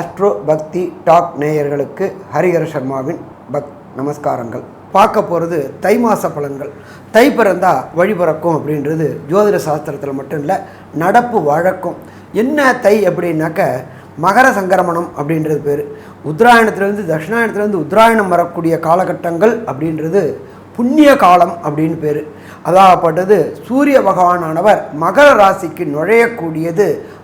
Astro பக்தி talk நேயர்களுக்கு Harihara சர்மாவின் buck நமஸ்காரங்கள். பார்க்க போகிறது தை மாத பலன்கள். தை பிறந்தா வழி பிறக்கும் அப்படின்றது ஜோதிட சாஸ்திரத்தில் மட்டும் இல்லை நடப்பு வழக்கம். என்ன தை அப்படின்னாக்க மகர சங்கரமணம் அப்படின்றது பேர். உத்தராயணத்துலேருந்து தட்சிணாயணத்துலேருந்து உத்தராயணம் வரக்கூடிய காலகட்டங்கள் அப்படின்றது புண்ணிய காலம் அப்படின்னு பேர். அதாகப்பட்டது சூரிய பகவானானவர் மகர ராசிக்கு நுழையக்கூடியது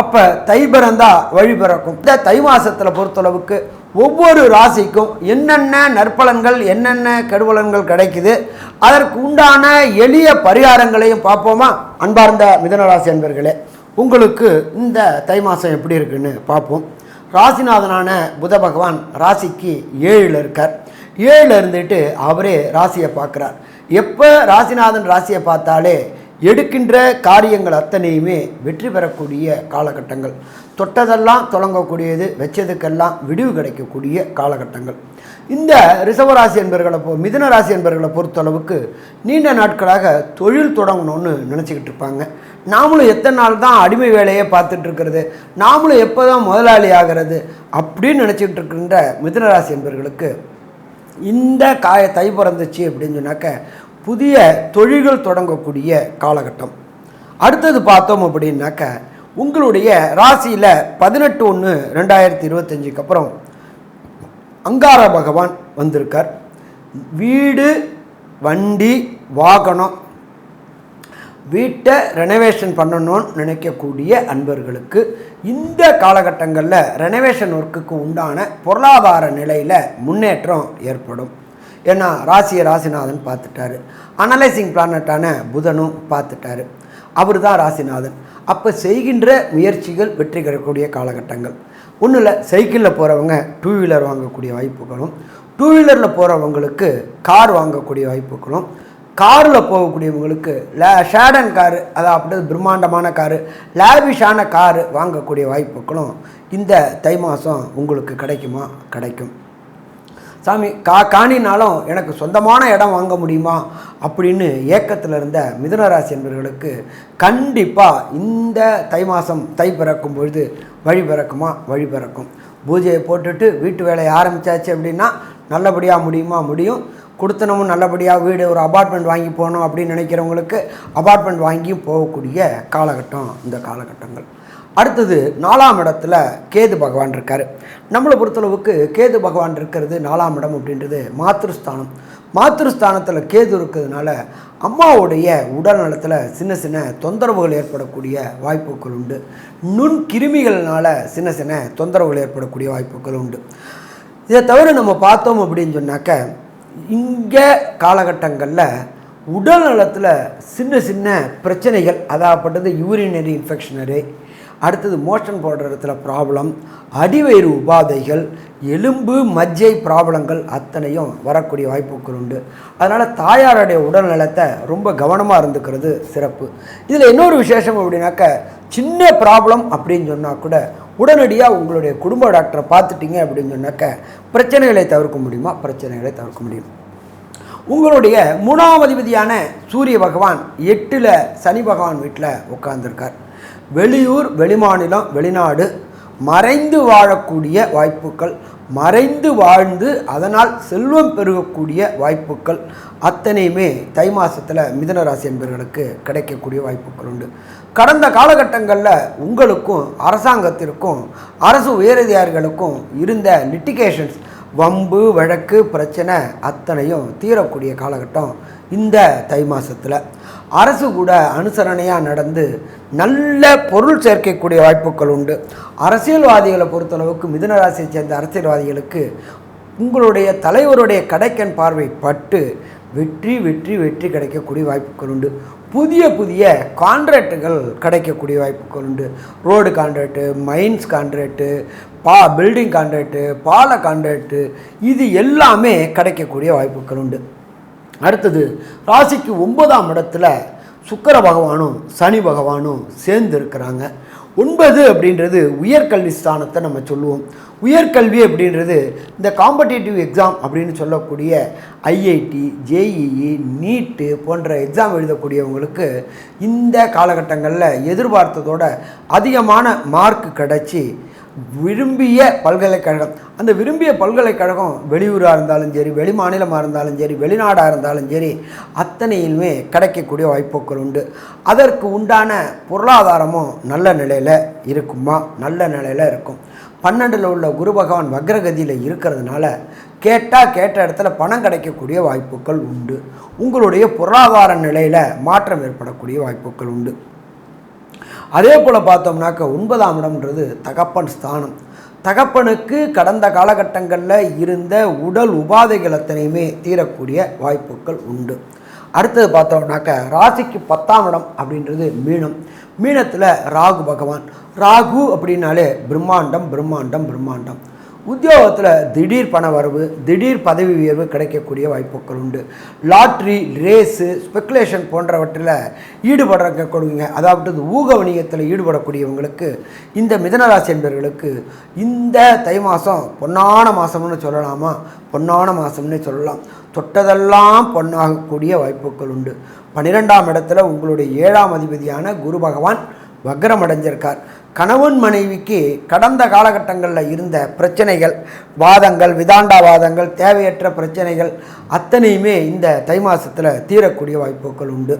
அப்போ தை பிறந்தா வழி பிறக்கும். இந்த தை மாசத்தில் பொறுத்தளவுக்கு ஒவ்வொரு ராசிக்கும் என்னென்ன நற்பலன்கள் என்னென்ன கெடுபலன்கள் கிடைக்குது அதற்கு உண்டான எளிய பரிகாரங்களையும் பார்ப்போமா? அன்பார்ந்த மிதனராசி அன்பர்களே உங்களுக்கு இந்த தை மாதம் எப்படி இருக்குன்னு பார்ப்போம். ராசிநாதனான புத பகவான் ராசிக்கு ஏழில் இருக்கார். ஏழில் இருந்துட்டு அவரே ராசியை பார்க்குறார். எப்போ ராசிநாதன் ராசியை பார்த்தாலே எடுக்கின்ற காரியங்கள் அத்தனையுமே வெற்றி பெறக்கூடிய காலகட்டங்கள். தொட்டதெல்லாம் தொடங்கக்கூடியது வச்சதுக்கெல்லாம் விடிவு கிடைக்கக்கூடிய காலகட்டங்கள். இந்த ரிசவராசி என்பர்களை போ மிதுன ராசி என்பர்களை பொறுத்தளவுக்கு நீண்ட நாட்களாக தொழில் தொடங்கணும்னு நினச்சிக்கிட்டு இருப்பாங்க. நாமளும் எத்தனை நாள் தான் அடிமை வேலையை பார்த்துட்ருக்கிறது நாமளும் எப்போ தான் முதலாளி ஆகிறது அப்படின்னு நினச்சிக்கிட்டு இருக்கின்ற மிதுனராசி என்பர்களுக்கு இந்த காய தை பிறந்துச்சு அப்படின்னு சொன்னாக்க புதிய தொழில்கள் தொடங்கக்கூடிய காலகட்டம். அடுத்தது பார்த்தோம் அப்படின்னாக்க உங்களுடைய ராசியில் பதினெட்டு ஒன்று ரெண்டாயிரத்தி இருபத்தஞ்சுக்கு அப்புறம் அங்கார பகவான் வந்திருக்கார். வீடு வண்டி வாகனம் வீட்டை ரெனோவேஷன் பண்ணணும்னு நினைக்கக்கூடிய அன்பர்களுக்கு இந்த காலகட்டங்களில் ரெனோவேஷன் ஒர்க்குக்கு உண்டான பொருளாதார நிலையில் முன்னேற்றம் ஏற்படும். ஏன்னா ராசியை ராசிநாதன் பார்த்துட்டாரு. அனலைசிங் பிளானட்டான புதனும் பார்த்துட்டாரு. அவர் தான் ராசிநாதன். அப்போ செய்கின்ற முயற்சிகள் வெற்றி கிடைக்கக்கூடிய காலகட்டங்கள். ஒன்றும் இல்லை சைக்கிளில் போகிறவங்க டூ வீலர் வாங்கக்கூடிய வாய்ப்புகளும் டூ வீலரில் போகிறவங்களுக்கு கார் வாங்கக்கூடிய வாய்ப்புகளும் காரில் போகக்கூடியவங்களுக்கு லே ஷேடன் காரு அதாவது பிரம்மாண்டமான காரு லேவிஷான காரு வாங்கக்கூடிய வாய்ப்புகளும் இந்த தை மாதம் உங்களுக்கு கிடைக்குமா? கிடைக்கும். சாமி கா காணினாலும் எனக்கு சொந்தமான இடம் வாங்க முடியுமா? அப்படின்னு ஏக்கத்தில் இருந்த மிதுனராசி என்பவர்களுக்கு கண்டிப்பாக இந்த தை மாதம் தை பிறக்கும் பொழுது வழி பிறக்குமா? வழி பிறக்கும். பூஜையை போட்டுட்டு வீட்டு வேலையை ஆரம்பித்தாச்சு அப்படின்னா நல்லபடியாக முடியுமா? முடியும். கொடுத்தனமும் நல்லபடியாக வீடு ஒரு அபார்ட்மெண்ட் வாங்கி போகணும் அப்படின்னு நினைக்கிறவங்களுக்கு அபார்ட்மெண்ட் வாங்கியும் போகக்கூடிய காலகட்டம் இந்த காலகட்டங்கள். அடுத்தது நாலாம் இடத்துல கேது பகவான் இருக்கார். நம்மளை பொறுத்தளவுக்கு கேது பகவான் இருக்கிறது நாலாம் இடம் அப்படின்றது மாத்திருஸ்தானம். மாத்திருஸ்தானத்தில் கேது இருக்கிறதுனால அம்மாவுடைய உடல் நலத்தில் சின்ன சின்ன தொந்தரவுகள் ஏற்படக்கூடிய வாய்ப்புகள் உண்டு. நுண் கிருமிகள்னால சின்ன சின்ன தொந்தரவுகள் ஏற்படக்கூடிய வாய்ப்புகள் உண்டு. இதை தவிர நம்ம பார்த்தோம் அப்படின்னு சொன்னாக்க இங்கே காலகட்டங்களில் உடல் நலத்தில் சின்ன சின்ன பிரச்சனைகள் அதாகப்பட்டது யூரினரி இன்ஃபெக்ஷனரு அடுத்தது மோஷன் போடுற இடத்துல ப்ராப்ளம் அடிவயிறு உபாதைகள் எலும்பு மஜ்ஜை ப்ராப்ளங்கள் அத்தனையும் வரக்கூடிய வாய்ப்புகள் உண்டு. அதனால் தாயாருடைய உடல் நலத்தை ரொம்ப கவனமாக இருந்துக்கிறது சிறப்பு. இதில் இன்னொரு விசேஷம் அப்படின்னாக்க சின்ன ப்ராப்ளம் அப்படின்னு சொன்னால் கூட உடனடியாக உங்களுடைய குடும்ப டாக்டரை பார்த்துட்டீங்க அப்படின்னு சொன்னாக்க பிரச்சனைகளை தவிர்க்க முடியுமா? பிரச்சனைகளை தவிர்க்க முடியும். உங்களுடைய மூணாம் அதிபதியான சூரிய பகவான் எட்டில் சனி பகவான் வீட்டில் உட்காந்துருக்கார் வெளியூர் வெளிமாநிலம் வெளிநாடு மறைந்து வாழக்கூடிய வாய்ப்புகள் மறைந்து வாழ்ந்து அதனால் செல்வம் பெருகக்கூடிய வாய்ப்புகள் அத்தனையுமே தை மாதத்தில் மிதனராசி என்பவர்களுக்கு கிடைக்கக்கூடிய வாய்ப்புகள் உண்டு. கடந்த காலகட்டங்களில் உங்களுக்கும் அரசாங்கத்திற்கும் அரசு உயரதிகாரிகளுக்கும் இருந்த லிட்டிகேஷன்ஸ் வம்பு வழக்கு பிரச்சனை அத்தனையும் தீரக்கூடிய காலகட்டம் இந்த தை மாதத்தில் அரசு கூட அனுசரணையாக நடந்து நல்ல பொருள் சேர்க்கக்கூடிய வாய்ப்புகள் உண்டு. அரசியல்வாதிகளை பொறுத்தளவுக்கு மிதுனராசியை சேர்ந்த அரசியல்வாதிகளுக்கு உங்களுடைய தலைவருடைய கடைக்கன் பார்வை பட்டு வெற்றி வெற்றி வெற்றி கிடைக்கக்கூடிய வாய்ப்புகள் உண்டு. புதிய புதிய கான்ட்ராக்டுகள் கிடைக்கக்கூடிய வாய்ப்புகள் உண்டு. ரோடு கான்ட்ராக்டு மைன்ஸ் கான்ட்ராக்டு பா பில்டிங் கான்ட்ராக்டு பால கான்ட்ராக்டு இது எல்லாமே கிடைக்கக்கூடிய வாய்ப்புகள் உண்டு. அடுத்தது ராசிக்கு ஒன்பதாம் இடத்துல சுக்கர பகவானும் சனி பகவானும் சேர்ந்து இருக்கிறாங்க ஒன்பது அப்படின்றது உயர்கல்வி ஸ்தானத்தை நம்ம சொல்லுவோம். உயர்கல்வி அப்படின்றது இந்த காம்படேட்டிவ் எக்ஸாம் அப்படின்னு சொல்லக்கூடிய ஐஐடி ஜேஇஇ நீட்டு போன்ற எக்ஸாம் எழுதக்கூடியவங்களுக்கு இந்த காலகட்டங்களில் எதிர்பார்த்ததோட அதிகமான மார்க் கிடச்சி விரும்பிய பல்கலைக்கழகம். அந்த விரும்பிய பல்கலைக்கழகம் வெளியூராக இருந்தாலும் சரி வெளி மாநிலமாக இருந்தாலும் சரி வெளிநாடாக இருந்தாலும் சரி அத்தனையிலுமே கிடைக்கக்கூடிய வாய்ப்புகள் உண்டு. அதற்கு உண்டான பொருளாதாரமும் நல்ல நிலையில் இருக்குமா? நல்ல நிலையில் இருக்கும். பன்னெண்டில் உள்ள குரு பகவான் வக்ரகதியில் இருக்கிறதுனால கேட்டால் கேட்ட இடத்துல பணம் கிடைக்கக்கூடிய வாய்ப்புகள் உண்டு. உங்களுடைய பொருளாதார நிலையில் மாற்றம் ஏற்படக்கூடிய வாய்ப்புகள் உண்டு. அதே போல் பார்த்தோம்னாக்க ஒன்பதாம் இடம்ன்றது தகப்பன் ஸ்தானம். தகப்பனுக்கு கடந்த காலகட்டங்களில் இருந்த உடல் உபாதைகள் அத்தனையுமே தீரக்கூடிய வாய்ப்புகள் உண்டு. அடுத்தது பார்த்தோம்னாக்க ராசிக்கு பத்தாம் இடம் அப்படின்றது மீனம். மீனத்தில் ராகு பகவான். ராகு அப்படின்னாலே பிரம்மாண்டம் பிரம்மாண்டம் பிரம்மாண்டம். உத்தியோகத்தில் திடீர் பண வரவு திடீர் பதவி உயர்வு கிடைக்கக்கூடிய வாய்ப்புகள் உண்டு. லாட்ரி ரேஸு ஸ்பெக்குலேஷன் போன்றவற்றில் ஈடுபடுறக்கூடிய அதாவது ஊக வணிகத்தில் ஈடுபடக்கூடியவங்களுக்கு இந்த மிதனராசி என்பவர்களுக்கு இந்த தை மாதம் பொன்னான மாதம்னு சொல்லலாமா? பொன்னான மாதம்னு சொல்லலாம். தொட்டதெல்லாம் பொன்னாகக்கூடிய வாய்ப்புகள் உண்டு. பன்னிரெண்டாம் இடத்துல உங்களுடைய ஏழாம் அதிபதியான குரு பகவான் வக்ரம் அடைஞ்சிருக்கார். கணவன் மனைவிக்கு கடந்த காலகட்டங்களில் இருந்த பிரச்சனைகள் வாதங்கள் விதாண்டாவாதங்கள் தேவையற்ற பிரச்சனைகள் அத்தனையுமே இந்த தை மாதத்தில் தீரக்கூடிய வாய்ப்புகள் உண்டு.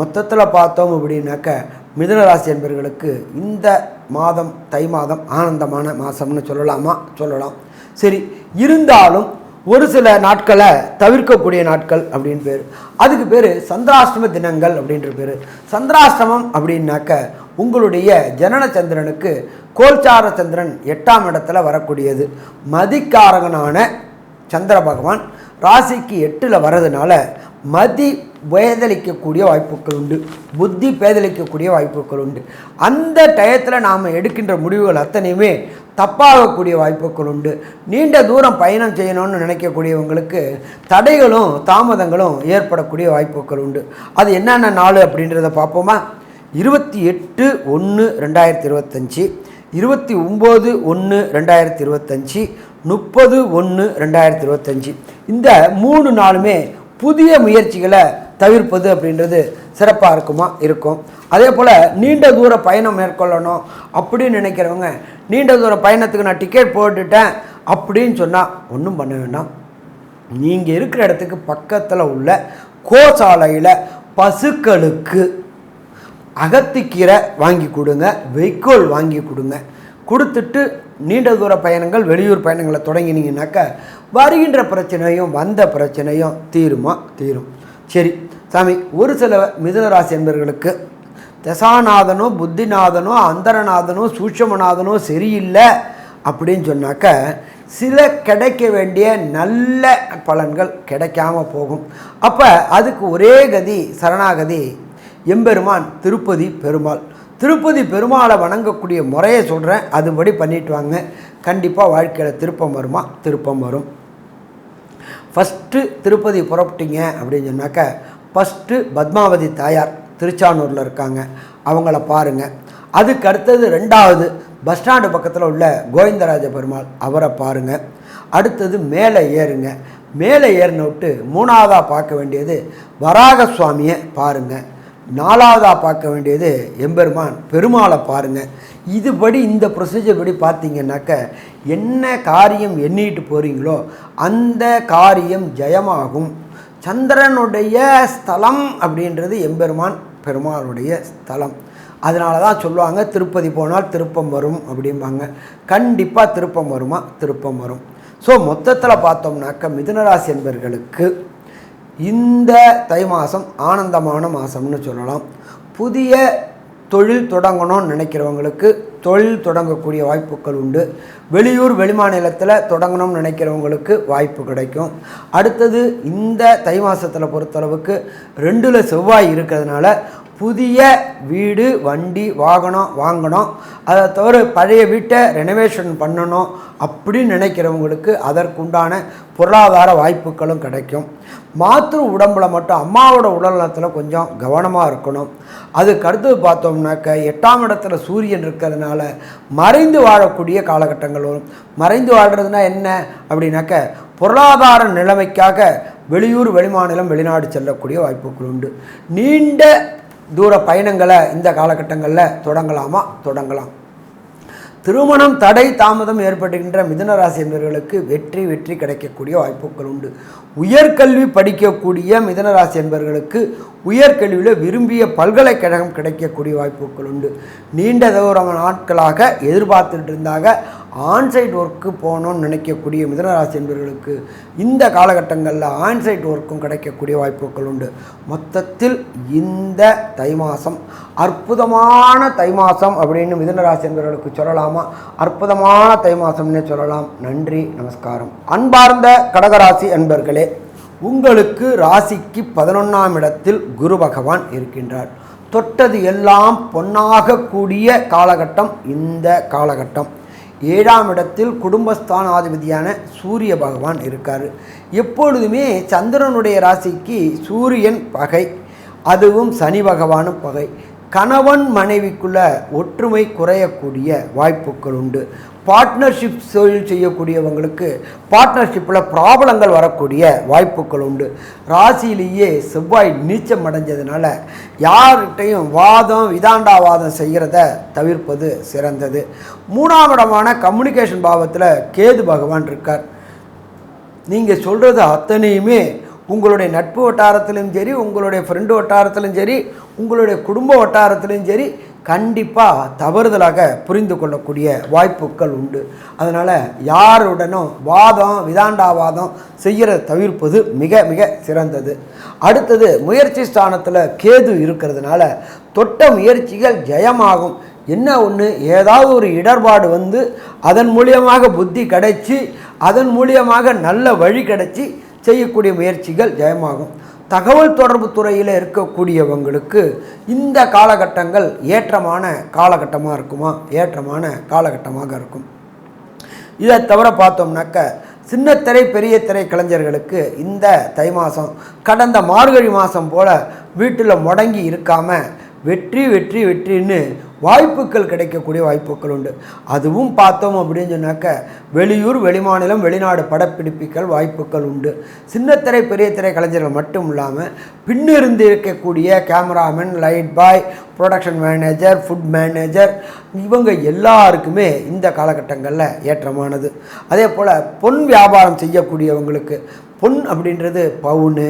மொத்தத்தில் பார்த்தோம் அப்படின்னாக்க மிதுனராசி என்பவர்களுக்கு இந்த மாதம் தை மாதம் ஆனந்தமான மாதம்னு சொல்லலாமா? சொல்லலாம். சரி இருந்தாலும் ஒரு சில நாட்களை தவிர்க்கக்கூடிய நாட்கள் அப்படின்னு பேர். அதுக்கு பேர் சந்திராஷ்டம தினங்கள் அப்படின்ற பேர். சந்திராஷ்டமம் அப்படின்னாக்க உங்களுடைய ஜனன சந்திரனுக்கு கோல்சார சந்திரன் எட்டாம் இடத்துல வரக்கூடியது. மதிக்காரகனான சந்திர பகவான் ராசிக்கு எட்டில் வர்றதுனால மதி பேதலிக்கக்கூடிய வாய்ப்புகள் உண்டு. புத்தி பேதலிக்கக்கூடிய வாய்ப்புகள் உண்டு. அந்த டயத்தில் நாம் எடுக்கின்ற முடிவுகள் அத்தனையுமே தப்பாகக்கூடிய வாய்ப்புகள் உண்டு. நீண்ட தூரம் பயணம் செய்யணும்னு நினைக்கக்கூடியவங்களுக்கு தடைகளும் தாமதங்களும் ஏற்படக்கூடிய வாய்ப்புகள் உண்டு. அது என்னென்ன நாள் அப்படின்றத பார்ப்போமா? இருபத்தி எட்டு ஒன்று ரெண்டாயிரத்தி இருபத்தஞ்சி இருபத்தி ஒம்பது ஒன்று ரெண்டாயிரத்தி இருபத்தஞ்சி முப்பது ஒன்று ரெண்டாயிரத்தி இருபத்தஞ்சி. இந்த மூணு நாளுமே புதிய முயற்சிகளை தவிர்ப்பது அப்படின்றது சிறப்பாக இருக்குமா இருக்கும். அதே போல் நீண்ட தூர பயணம் மேற்கொள்ளணும் அப்படின்னு நினைக்கிறவங்க நீண்ட தூர பயணத்துக்கு நான் டிக்கெட் போட்டுட்டேன் அப்படின்னு சொன்னால் ஒன்றும் பண்ண வேண்டாம். நீங்கள் இருக்கிற இடத்துக்கு பக்கத்தில் உள்ள கோசாலையில் பசுக்களுக்கு அகத்திக்கீரை வாங்கி கொடுங்க வைக்கோல் வாங்கி கொடுங்க. கொடுத்துட்டு நீண்ட தூர பயணங்கள் வெளியூர் பயணங்களை தொடங்கினீங்கன்னாக்கா வருகின்ற பிரச்சனையும் வந்த பிரச்சனையும் தீருமா? தீரும். சரி சாமி ஒரு சில மிதுனராசி என்பர்களுக்கு தசாநாதனோ புத்திநாதனோ அந்தரநாதனோ சூட்சமநாதனோ சரியில்லை அப்படின்னு சொன்னாக்க சில கிடைக்க வேண்டிய நல்ல பலன்கள் கிடைக்காம போகும். அப்போ அதுக்கு ஒரே கதி சரணாகதி எம்பெருமான் திருப்பதி பெருமாள். திருப்பதி பெருமாளை வணங்கக்கூடிய முறையை சொல்கிறேன் அதுபடி பண்ணிட்டு வாங்க. கண்டிப்பாக வாழ்க்கையில் திருப்பம் வருமா? திருப்பம் வரும். ஃபஸ்ட்டு திருப்பதி புறப்பட்டீங்க அப்படின்னு சொன்னாக்க ஃபஸ்ட்டு பத்மாவதி தாயார் திருச்சானூரில் இருக்காங்க. அவங்கள பாருங்கள் அதுக்கு அடுத்தது ரெண்டாவது பஸ் ஸ்டாண்டு பக்கத்தில் உள்ள கோவிந்தராஜ பெருமாள் அவரை பாருங்கள் அடுத்தது மேலே ஏறுங்க. மேலே ஏறின விட்டு மூணாவதாக பார்க்க வேண்டியது வராக சுவாமியை பாருங்கள் நாலாவதாக பார்க்க வேண்டியது எம்பெருமான் பெருமாளை பாருங்கள் இதுபடி இந்த ப்ரொசீஜர் படி பார்த்தீங்கன்னாக்க என்ன காரியம் எண்ணிட்டு போகிறீங்களோ அந்த காரியம் ஜெயமாகும். சந்திரனுடைய ஸ்தலம் அப்படின்றது எம்பெருமான் பெருமாளுடைய ஸ்தலம். அதனால தான் சொல்லுவாங்க திருப்பதி போனால் திருப்பம் வரும் அப்படிம்பாங்க. கண்டிப்பாக திருப்பம் வருமா? திருப்பம் வரும். ஸோ மொத்தத்தில் பார்த்தோம்னாக்க மிதுனராசி என்பர்களுக்கு இந்த தை மாதம் ஆனந்தமான மாதம்னு சொல்லலாம். புதிய தொழில் தொடங்கணும்னு நினைக்கிறவங்களுக்கு தொழில் தொடங்கக்கூடிய வாய்ப்புகள் உண்டு. வெளியூர் வெளிமாநிலத்தில் தொடங்கணும்னு நினைக்கிறவங்களுக்கு வாய்ப்பு கிடைக்கும். அடுத்தது இந்த தை மாதத்தில் பொறுத்தளவுக்கு ரெண்டில் செவ்வாய் இருக்கிறதுனால புதிய வீடு வண்டி வாகனம் வாங்கணும். அதை தவிர பழைய வீட்டை ரெனோவேஷன் பண்ணணும் அப்படின்னு நினைக்கிறவங்களுக்கு அதற்குண்டான பொருளாதார வாய்ப்புகளும் கிடைக்கும். மாத்திரு உடம்புல மட்டும் அம்மாவோட உடல்நலத்தில் கொஞ்சம் கவனமாக இருக்கணும். அதுக்கு அடுத்தது பார்த்தோம்னாக்க எட்டாம் இடத்துல சூரியன் இருக்கிறதுனால மறைந்து வாழக்கூடிய காலகட்டங்கள் வரும். மறைந்து வாழ்கிறதுனா என்ன அப்படின்னாக்க பொருளாதார நிலைமைக்காக வெளியூர் வெளிமாநிலம் வெளிநாடு செல்லக்கூடிய வாய்ப்புகள் உண்டு. நீண்ட தூர பயணங்களை இந்த காலகட்டங்களில் தொடங்கலாமா? தொடங்கலாம். திருமணம் தடை தாமதம் ஏற்படுகின்ற மிதனராசி என்பவர்களுக்கு வெற்றி வெற்றி கிடைக்கக்கூடிய வாய்ப்புகள் உண்டு. உயர்கல்வி படிக்கக்கூடிய மிதனராசி என்பவர்களுக்கு உயர்கல்வியில் விரும்பிய பல்கலைக்கழகம் கிடைக்கக்கூடிய வாய்ப்புகள் உண்டு. நீண்ட தூரம் நாட்களாக எதிர்பார்த்துட்டு இருந்தாங்க. ஆன்சைட் ஒர்க்கு போகணும்னு நினைக்கக்கூடிய மிதனராசி என்பவர்களுக்கு இந்த காலகட்டங்களில் ஆன்சைட் ஒர்க்கும் கிடைக்கக்கூடிய வாய்ப்புகள் உண்டு. மொத்தத்தில் இந்த தை மாதம் அற்புதமான தை மாதம் அப்படின்னு மிதனராசி என்பவர்களுக்கு சொல்லலாமா? அற்புதமான தை மாதம்னே சொல்லலாம். நன்றி நமஸ்காரம். அன்பார்ந்த கடகராசி அன்பர்களே உங்களுக்கு ராசிக்கு பதினொன்றாம் இடத்தில் குரு பகவான் இருக்கின்றார். தொட்டது எல்லாம் பொன்னாக கூடிய காலகட்டம் இந்த காலகட்டம். ஏழாம் இடத்தில் குடும்பஸ்தானாதிபதியான சூரிய பகவான் இருக்கார். எப்பொழுதுமே சந்திரனுடைய ராசிக்கு சூரியன் பகை அதுவும் சனி பகவானும் பகை. கணவன் மனைவிக்குள்ள ஒற்றுமை குறையக்கூடிய வாய்ப்புகள் உண்டு. பார்ட்னர்ஷிப் தொழில் செய்யக்கூடியவங்களுக்கு பார்ட்னர்ஷிப்பில் ப்ராப்ளங்கள் வரக்கூடிய வாய்ப்புகள் உண்டு. ராசியிலேயே செவ்வாய் நீச்சம் அடைஞ்சதுனால யார்கிட்டையும் வாதம் விதாண்டாவாதம் செய்கிறத தவிர்ப்பது சிறந்தது. மூணாம் இடமான கம்யூனிகேஷன் பாவத்தில் கேது பகவான் இருக்கார். நீங்கள் சொல்கிறது அத்தனையுமே உங்களுடைய நட்பு வட்டாரத்திலும் சரி உங்களுடைய ஃப்ரெண்டு வட்டாரத்திலும் சரி உங்களுடைய குடும்ப வட்டாரத்திலும் சரி கண்டிப்பாக தவறுதலாக புரிந்து கொள்ளக்கூடிய வாய்ப்புகள் உண்டு. அதனால் யாருடனும் வாதம் விதாண்டாவாதம் செய்கிற தவிர்ப்பது மிக மிக சிறந்தது. அடுத்தது முயற்சி ஸ்தானத்தில் கேது இருக்கிறதுனால தொட்ட முயற்சிகள் ஜெயமாகும். என்ன ஒன்று ஏதாவது ஒரு இடர்பாடு வந்து அதன் மூலியமாக புத்தி கிடைச்சி அதன் மூலியமாக நல்ல வழி கிடைச்சி செய்யக்கூடிய முயற்சிகள் ஜெயமாகும். தகவல் தொடர்பு துறையில் இருக்கக்கூடியவங்களுக்கு இந்த காலகட்டங்கள் ஏற்றமான காலகட்டமாக இருக்குமா? ஏற்றமான காலகட்டமாக இருக்கும். இதை தவிர பார்த்தோம்னாக்க சின்னத்திரை பெரிய திரை கலைஞர்களுக்கு இந்த தை மாதம் கடந்த மார்கழி மாதம் போல் வீட்டில் முடங்கி இருக்காமல் வெற்றி வெற்றி வெற்றின்னு வாய்ப்புகள் கிடைக்கக்கூடிய வாய்ப்புகள் உண்டு. அதுவும் பார்த்தோம் அப்படின்னு சொன்னாக்க வெளியூர் வெளிமாநிலம் வெளிநாடு படப்பிடிப்புகள் வாய்ப்புகள் உண்டு. சின்னத்திரை பெரிய திரை கலைஞர்கள் மட்டும் இல்லாமல் பின்னிருந்து இருக்கக்கூடிய cameraman light boy production manager food manager இவங்க எல்லாருக்குமே இந்த காலகட்டங்களில் ஏற்றமானது. அதே போல் பொன் வியாபாரம் செய்யக்கூடியவங்களுக்கு பொன் அப்படின்றது பவுனு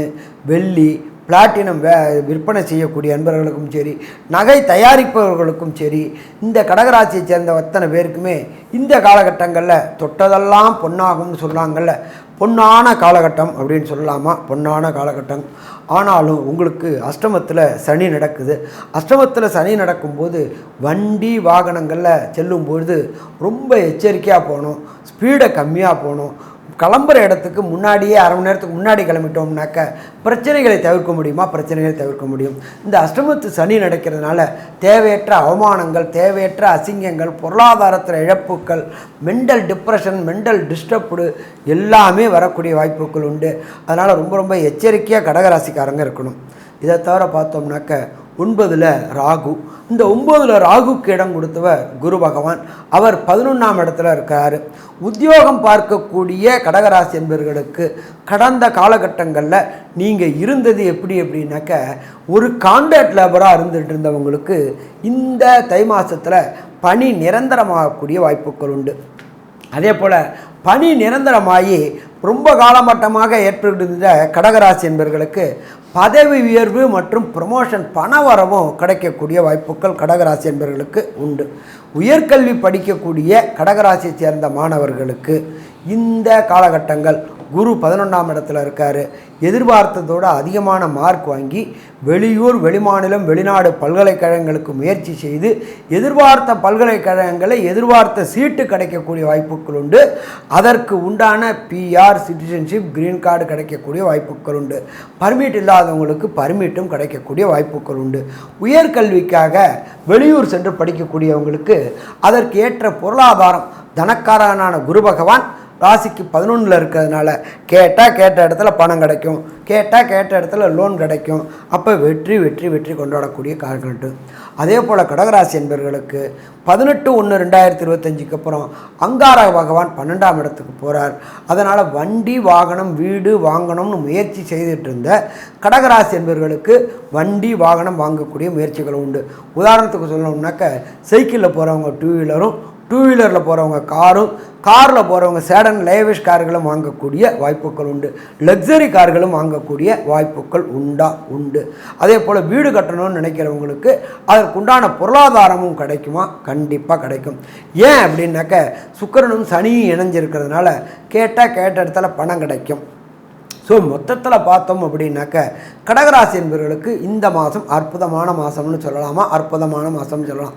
வெள்ளி பிளாட்டினம் வே விற்பனை செய்யக்கூடிய அன்பர்களுக்கும் சரி நகை தயாரிப்பவர்களுக்கும் சரி இந்த கடகராசியை சேர்ந்த அத்தனை பேருக்குமே இந்த காலகட்டங்களில் தொட்டதெல்லாம் பொன்னாகும்னு சொன்னாங்கல்ல பொன்னான காலகட்டம் அப்படின்னு சொல்லலாமா? பொன்னான காலகட்டம். ஆனாலும் உங்களுக்கு அஷ்டமத்தில் சனி நடக்குது. அஷ்டமத்தில் சனி நடக்கும்போது வண்டி வாகனங்களில் செல்லும்பொழுது ரொம்ப எச்சரிக்கையாக போகணும். ஸ்பீடை கம்மியாக போகணும். கிளம்புற இடத்துக்கு முன்னாடியே அரை மணி நேரத்துக்கு முன்னாடி கிளம்பிட்டோம்னாக்க பிரச்சனைகளை தவிர்க்க முடியுமா? பிரச்சனைகளை தவிர்க்க முடியும். இந்த அஷ்டமத்து சனி நடக்கிறதுனால தேவையற்ற அவமானங்கள் தேவையற்ற அசிங்கங்கள் பொருளாதாரத்தில் இழப்புக்கள் மென்டல் டிப்ரெஷன் மென்டல் டிஸ்டர்ப்டு எல்லாமே வரக்கூடிய வாய்ப்புகள் உண்டு. அதனால் ரொம்ப ரொம்ப எச்சரிக்கையாக கடகராசிக்காரங்க இருக்கணும். இதை தவிர பார்த்தோம்னாக்க ஒன்பதில் ராகு. இந்த ஒம்பதில் ராகுக்கு இடம் கொடுத்தவர் குரு பகவான். அவர் பதினொன்றாம் இடத்துல இருக்கார். உத்தியோகம் பார்க்கக்கூடிய கடகராசி என்பவர்களுக்கு கடந்த காலகட்டங்களில் நீங்கள் இருந்தது எப்படி அப்படின்னாக்க ஒரு கான்ட்ராக்ட் லேபராக இருந்துகிட்டு இருந்தவங்களுக்கு இந்த தை மாதத்தில் பணி நிரந்தரமாகக்கூடிய வாய்ப்புகள் உண்டு. அதே போல் பணி நிரந்தரமாகி ரொம்ப காலமட்டமாக ஏற்பட்டிருந்த கடகராசி என்பவர்களுக்கு பதவி உயர்வு மற்றும் ப்ரமோஷன் பண வரவும் கிடைக்கக்கூடிய வாய்ப்புகள் கடகராசி என்பவர்களுக்கு உண்டு. உயர்கல்வி படிக்கக்கூடிய கடகராசியை சேர்ந்த மாணவர்களுக்கு இந்த காலகட்டங்கள் குரு பதினொன்றாம் இடத்துல இருக்கார். எதிர்பார்த்ததோட அதிகமான மார்க் வாங்கி வெளியூர் வெளிமாநிலம் வெளிநாடு பல்கலைக்கழகங்களுக்கு முயற்சி செய்து எதிர்பார்த்த பல்கலைக்கழகங்களை எதிர்பார்த்த சீட்டு கிடைக்கக்கூடிய வாய்ப்புகள் உண்டு. அதற்கு உண்டான பிஆர் சிட்டிசன்ஷிப் கிரீன் கார்டு கிடைக்கக்கூடிய வாய்ப்புகள் உண்டு. பர்மிட் இல்லாதவங்களுக்கு பர்மிட்டும் கிடைக்கக்கூடிய வாய்ப்புகள் உண்டு. உயர்கல்விக்காக வெளியூர் சென்று படிக்கக்கூடியவங்களுக்கு அதற்கு ஏற்ற பொருளாதாரம் தனக்காரனான குரு பகவான் ராசிக்கு பதினொன்றில் இருக்கிறதுனால கேட்டால் கேட்ட இடத்துல பணம் கிடைக்கும். கேட்டால் கேட்ட இடத்துல லோன் கிடைக்கும். அப்போ வெற்றி வெற்றி வெற்றி கொண்டாடக்கூடிய கால்கட்டு அதே போல் கடகராசி என்பவர்களுக்கு பதினெட்டு ஒன்று ரெண்டாயிரத்தி இருபத்தஞ்சுக்கு அப்புறம் அங்கார பகவான் பன்னெண்டாம் இடத்துக்கு போகிறார் அதனால் வண்டி வாகனம் வீடு வாங்கணும்னு முயற்சி செய்துட்டு இருந்த கடகராசி என்பவர்களுக்கு வண்டி வாகனம் வாங்கக்கூடிய முயற்சிகள் உண்டு. உதாரணத்துக்கு சொல்லணும்னாக்க சைக்கிளில் போகிறவங்க டூ வீலரும் டூ வீலரில் போகிறவங்க காரும் காரில் போகிறவங்க சேடன் லேவிஷ் கார்களும் வாங்கக்கூடிய வாய்ப்புகள் உண்டு. லக்ஸரி கார்களும் வாங்கக்கூடிய வாய்ப்புகள் உண்டா? உண்டு. அதே போல் வீடு கட்டணும்னு நினைக்கிறவங்களுக்கு அதற்குண்டான பொருளாதாரமும் கிடைக்குமா? கண்டிப்பாக கிடைக்கும். ஏன் அப்படின்னாக்க சுக்கிரனும் சனியும் இணைஞ்சிருக்கிறதுனால கேட்டால் கேட்ட இடத்துல பணம் கிடைக்கும். ஸோ மொத்தத்தில் பார்த்தோம் அப்படின்னாக்க கடகராசி என்பவர்களுக்கு இந்த மாதம் அற்புதமான மாதம்னு சொல்லலாமா? அற்புதமான மாதம்னு சொல்லலாம்.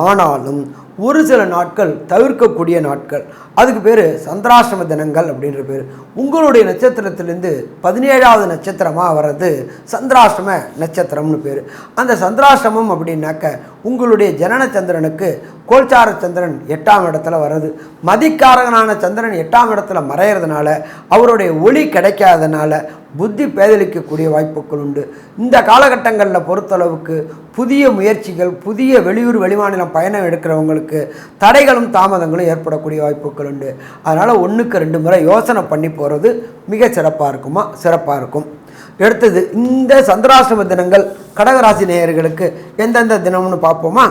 ஆனாலும் ஒரு சில நாட்கள் தவிர்க்கக்கூடிய நாட்கள். அதுக்கு பேர் சந்திராசிரம தினங்கள் அப்படின்ற பேர். உங்களுடைய நட்சத்திரத்திலேருந்து பதினேழாவது நட்சத்திரமாக வர்றது சந்திராசிரம நட்சத்திரம்னு பேர். அந்த சந்திராசிரமம் அப்படின்னாக்க உங்களுடைய ஜனன சந்திரனுக்கு கோல்சார சந்திரன் எட்டாம் இடத்துல வர்றது. மதிக்காரகனான சந்திரன் எட்டாம் இடத்துல மறையிறதுனால அவருடைய ஒளி கிடைக்காதனால புத்தி பேதலிக்கக்கூடிய வாய்ப்புகள் உண்டு. இந்த காலகட்டங்களில் பொறுத்தளவுக்கு புதிய முயற்சிகள் புதிய வெளியூர் வெளிமாநிலம் பயணம் எடுக்கிறவங்களுக்கு தடைகளும் தாமதங்களும் ஏற்படக்கூடிய வாய்ப்புகள் உண்டு. அதனால் ஒன்றுக்கு ரெண்டு முறை யோசனை பண்ணி போகிறது மிக சிறப்பாக இருக்குமா? சிறப்பாக இருக்கும். அடுத்தது இந்த சந்திராசிரம தினங்கள் கடகராசி நேயர்களுக்கு எந்தெந்த தினம்னு பார்ப்போமா?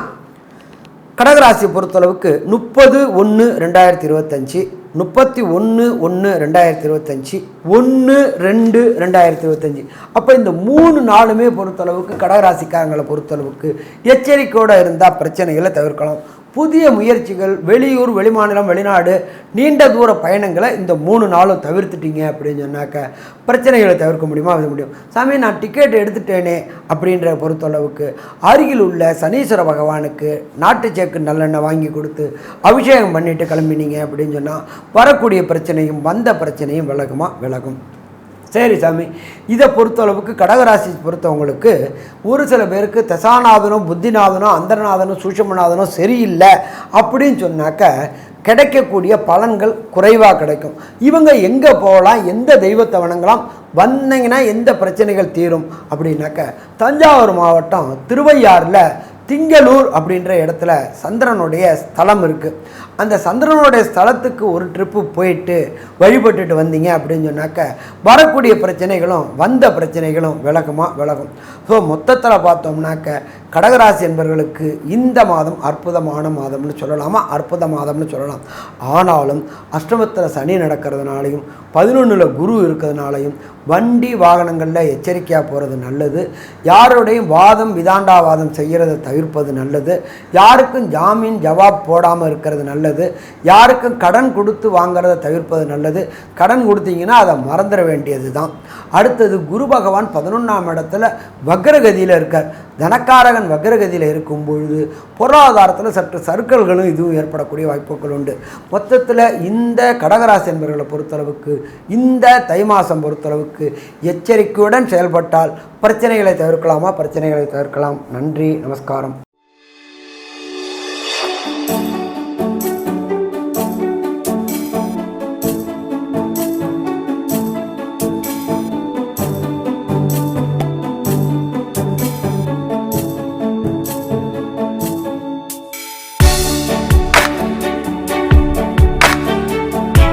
கடகராசியை பொறுத்தளவுக்கு முப்பது ஒன்று ரெண்டாயிரத்தி இருபத்தஞ்சி முப்பத்தி ஒன்று ஒன்று ரெண்டாயிரத்தி இருபத்தஞ்சி ஒன்று ரெண்டு ரெண்டாயிரத்தி இருபத்தஞ்சி. அப்போ இந்த மூணு நாளுமே பொறுத்தளவுக்கு கடகராசிக்காரங்களை பொறுத்தளவுக்கு எச்சரிக்கையோடு இருந்தால் பிரச்சனைகளை தவிர்க்கலாம். புதிய முயற்சிகள் வெளியூர் வெளிமாநிலம் வெளிநாடு நீண்ட தூர பயணங்களை இந்த மூணு நாளும் தவிர்த்துட்டீங்க அப்படின்னு சொன்னாக்க பிரச்சனைகளை தவிர்க்க முடியுமா? அது முடியும். சாமி நான் டிக்கெட் எடுத்துட்டேனே அப்படின்ற பொறுத்தளவுக்கு அருகில் உள்ள சனீஸ்வர பகவானுக்கு நாட்டு சேக்கு நல்லெண்ணெய் வாங்கி கொடுத்து அபிஷேகம் பண்ணிட்டு கிளம்பினீங்க அப்படின்னு சொன்னால் வரக்கூடிய பிரச்சனையும் வந்த பிரச்சனையும் விலகுமா? விலகும். சரி சாமி. இதை பொறுத்தளவுக்கு கடகராசி பொறுத்தவங்களுக்கு ஒரு சில பேருக்கு தசாநாதனும் புத்திநாதனும் அந்தரநாதனும் சூஷமநாதனும் சரியில்லை அப்படின்னு சொன்னாக்க கிடைக்கக்கூடிய பலன்கள் குறைவாக கிடைக்கும். இவங்க எங்கே போகலாம் எந்த தெய்வத்தை வணங்கலாம் வந்தீங்கன்னா எந்த பிரச்சனைகள் தீரும் அப்படின்னாக்க தஞ்சாவூர் மாவட்டம் திருவையாறில் திங்களூர் அப்படின்ற இடத்துல சந்திரனுடைய ஸ்தலம் இருக்குது அந்த சந்திரனுடைய ஸ்தலத்துக்கு ஒரு ட்ரிப்பு போயிட்டு வழிபட்டுட்டு வந்தீங்க அப்படின்னு சொன்னாக்க வரக்கூடிய பிரச்சனைகளும் வந்த பிரச்சனைகளும் விலகுமா விலகும். ஸோ மொத்தத்தில் பார்த்தோம்னாக்க கடகராசி என்பவர்களுக்கு இந்த மாதம் அற்புதமான மாதம்னு சொல்லலாமா? அற்புத மாதம்னு சொல்லலாம். ஆனாலும் அஷ்டமத்தில் சனி நடக்கிறதுனாலையும் பதினொன்றில் குரு இருக்கிறதுனாலையும் வண்டி வாகனங்களில் எச்சரிக்கையாக போகிறது நல்லது. யாருடையும் வாதம் விதாண்டாவாதம் செய்கிறத தவிர்ப்பது நல்லது. யாருக்கும் ஜாமீன் ஜவாப் போடாமல் இருக்கிறது நல்லது. நல்லது. யாருக்கும் கடன் கொடுத்து வாங்கிறத தவிர்ப்பது நல்லது. கடன் கொடுத்தீங்கன்னா அதை மறந்துட வேண்டியது தான் அடுத்தது குரு பகவான் பதினொன்றாம் இடத்துல வக்ரகதியில் இருக்கார். தனக்காரகன் வக்ரகதியில் இருக்கும் பொழுது பொருளாதாரத்தில் சற்று சர்க்கல்களும் இதுவும் ஏற்படக்கூடிய வாய்ப்புகள் உண்டு. மொத்தத்தில் இந்த கடகராசி என்பவர்களை பொறுத்தளவுக்கு இந்த தை மாதம் பொறுத்தளவுக்கு எச்சரிக்கையுடன் செயல்பட்டால் பிரச்சனைகளை தவிர்க்கலாமா? பிரச்சனைகளை தவிர்க்கலாம். நன்றி. நமஸ்காரம்.